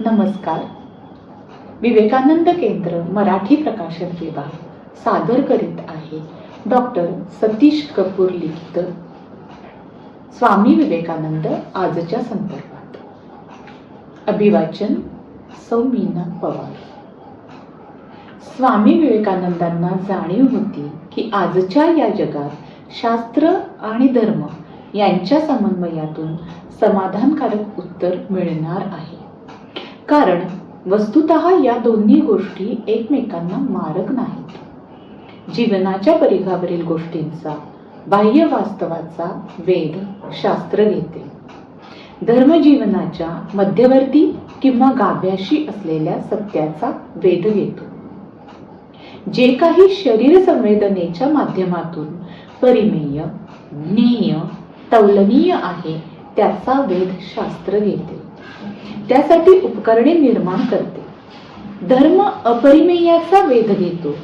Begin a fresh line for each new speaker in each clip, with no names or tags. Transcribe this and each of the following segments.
नमस्कार. विवेकानंद केंद्र मराठी प्रकाशन विभाग सादर करीत आहे डॉक्टर सतीश कपूर लिखित. स्वामी विवेकानंद आजच्या संदर्भात. अभिवाचन सौ मीना पवार. स्वामी विवेकानंदांना जाणीव होती की आजच्या या जगात शास्त्र आणि धर्म यांच्या समन्वयातून समाधानकारक उत्तर मिळणार आहे. कारण वस्तुत या दोन्ही गोष्टी एकमेकांना मारक नाहीत. जीवनाच्या परिघावरील गोष्टींचा बाह्य वास्तवाचा वेध शास्त्र घेते. धर्मजीवनाच्या मध्यवर्ती किंवा गाभ्याशी असलेल्या सत्याचा वेध घेतो. जे काही शरीर संवेदनेच्या माध्यमातून परिमेय ज्ञेय तौलनीय आहे त्याचा वेध शास्त्र घेते. त्यासाठी उपकरणे निर्माण करते. धर्म अपरिमेयाचा वेध घेतो.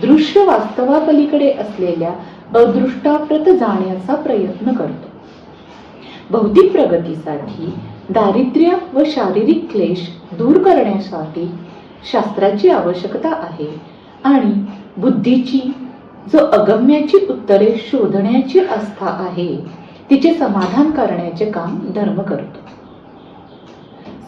दृश्य वास्तवापलीकडे असलेल्या अदृष्टाप्रत जाण्याचा प्रयत्न करतो. भौतिक प्रगतीसाठी दारिद्र्य व शारीरिक क्लेश दूर करण्यासाठी शास्त्राची आवश्यकता आहे आणि बुद्धीची जो अगम्याची उत्तरे शोधण्याची आस्था आहे तिचे समाधान करण्याचे काम धर्म करतो.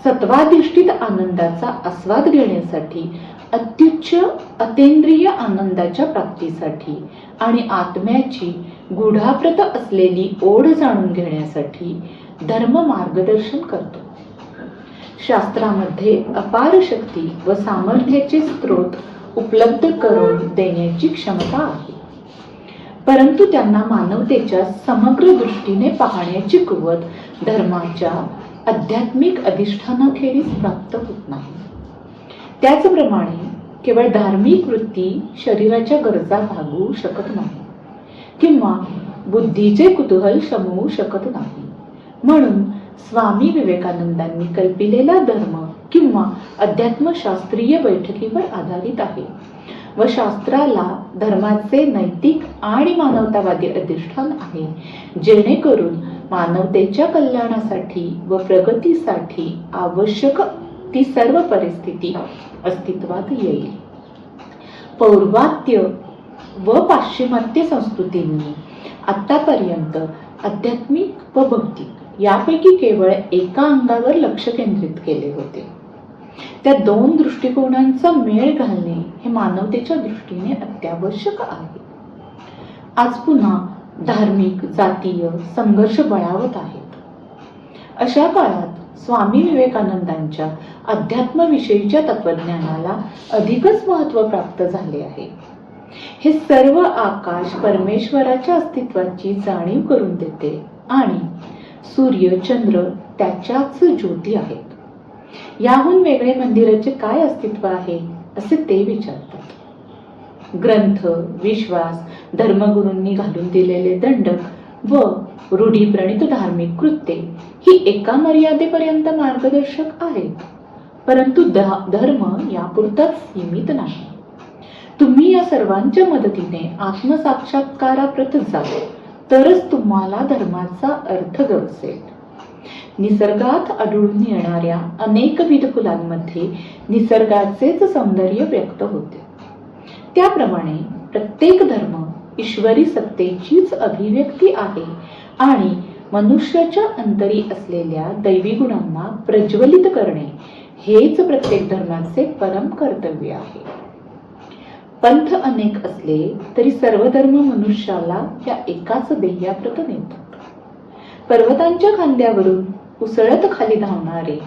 सत्वाधिष्ठित आनंदाचा आस्वाद घेण्यासाठी अत्युच्च अतेंद्रिय आनंदाच्या प्राप्तीसाठी आणि आत्म्याची गुढाप्रत असलेली ओढ जाणून घेण्यासाठी धर्म मार्गदर्शन करतो. शास्त्रामध्ये अपार शक्ती व सामर्थ्याचे स्रोत उपलब्ध करून देण्याची क्षमता आहे. परंतु त्यांना मानवतेच्या समग्र दृष्टीने पाहण्याची कुवत धर्माच्या आध्यात्मिक अधिष्ठानाखेरीज प्राप्त होत नाही. त्याचप्रमाणे केवळ धार्मिक वृत्ती शरीराच्या गरजा भागवू शकत नाही किंवा बुद्धीचे कुतूहल शमवू शकत नाही. म्हणून स्वामी विवेकानंदांनी कल्पिलेला धर्म किंवा अध्यात्मशास्त्रीय बैठकीवर आधारित आहे. व शास्त्राला धर्माचे नैतिक आणि मानवतावादी अधिष्ठान आहे. जेणेकरून मानवतेच्या कल्याणासाठी व प्रगतीसाठी आवश्यक ती सर्व परिस्थिती अस्तित्वात येईल. पौर्वात्य व पाश्चिमात्य संस्कृतींनी आतापर्यंत आध्यात्मिक व भौतिक यापैकी केवळ एका अंगावर लक्ष केंद्रित केले होते. त्या दोन दृष्टिकोनांचा मेळ घालणे हे मानवतेच्या दृष्टीने अत्यावश्यक आहे. आज पुन्हा धार्मिक जातीय संघर्ष बळावत आहेत. अशा काळात स्वामी विवेकानंदांच्या अध्यात्मविषयीच्या तत्वज्ञानाला अधिकच महत्त्व प्राप्त झाले आहे. हे सर्व आकाश परमेश्वराच्या अस्तित्वाची जाणीव करून देते आणि सूर्य चंद्र त्याच्याच ज्योती आहेत. याहून वेगळे मंदिराचे काय अस्तित्व आहे? असे ते विचारतात. ग्रंथ विश्वास धर्मगुरूंनी घालून दिलेले दंडक व रूढीप्रणित धार्मिक कृत्ये ही एका मर्यादेपर्यंत मार्गदर्शक आहेत. परंतु ध- धर्म यापुरताच सीमित नाही. तुम्ही या सर्वांच्या मदतीने आत्मसाक्षात्काराप्रत जा तरच तुम्हाला धर्माचा अर्थ गवसेल निसर्गात आढळून येणाऱ्या अनेकविध फुलांमध्ये निसर्गाचेच सौंदर्य व्यक्त होते. त्याप्रमाणे प्रत्येक धर्म ईश्वरी सत्तेचीच अभिव्यक्ती आहे आणि मनुष्याच्या अंतरी असलेल्या दैवी गुणांना प्रज्वलित करणे हेच प्रत्येक धर्माचे परम कर्तव्य आहे. पंथ अनेक असले तरी सर्व धर्म मनुष्याला या एकाच ध्येयाप्रत नेतात. पर्वतांच्या खांद्यावरून उसळत खाली धावणारे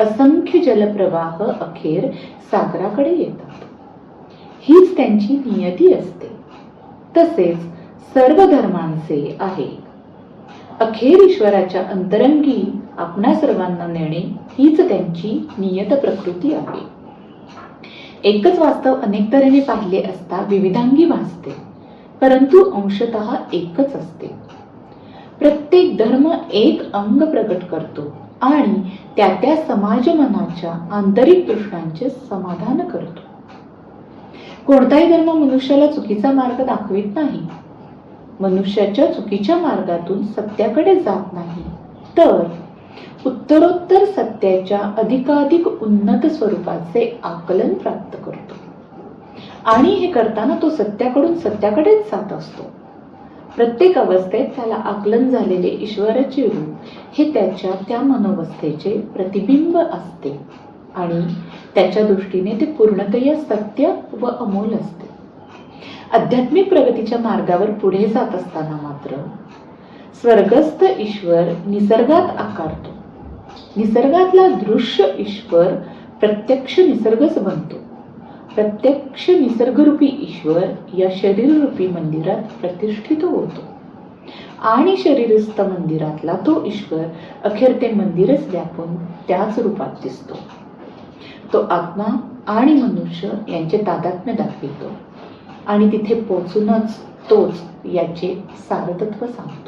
असंख्य जलप्रवाह अखेर सागराकडे येतात. हीच त्यांची नियती असते. तसेच सर्व धर्मांचे आहे. अखेर ईश्वराच्या अंतरंगी आपणा सर्वांना नेणे हीच त्यांची नियत प्रकृती आहे. एकच वास्तव अनेक तऱ्हेने पाहिले असता विविधांगी भासते परंतु अंशतः एकच असते. प्रत्येक धर्म एक अंग प्रकट करतो आणि त्या त्या समाज मनाच्या आंतरिक प्रश्नांचे समाधान करतो. कोणताही धर्म मनुष्याला चुकीचा मार्ग दाखवित नाही. मनुष्याच्या चुकीच्या मार्गातून सत्याकडे जात नाही. तर उत्तरोत्तर सत्याच्या अधिकाधिक उन्नत स्वरूपाचे आकलन प्राप्त करतो. आणि हे करताना तो सत्याकडून सत्याकडेच जात असतो. प्रत्येक अवस्थेत त्याला आकलन झालेले ईश्वराचे रूप हे त्याच्या त्या मनोवस्थेचे प्रतिबिंब असते. आणि त्याच्या दृष्टीने ते पूर्णतया सत्य व अमोल असते. आध्यात्मिक प्रगतीच्या मार्गावर पुढे जात असताना मात्र स्वर्गस्थ ईश्वर निसर्गात आकारतो. निसर्गातला दृश्य ईश्वर प्रत्यक्ष निसर्गच बनतो. प्रत्यक्ष निसर्गरूपी ईश्वर या शरीररूपी मंदिरात प्रतिष्ठित होतो. आणि शरीरस्थ मंदिरातला तो ईश्वर अखेर ते मंदिरच व्यापून त्याच रूपात दिसतो. तो आत्मा आणि मनुष्य यांचे तादात्म्य दाखवितो. आणि तिथे पोचूनच तोच याचे सारतत्व सांगतो.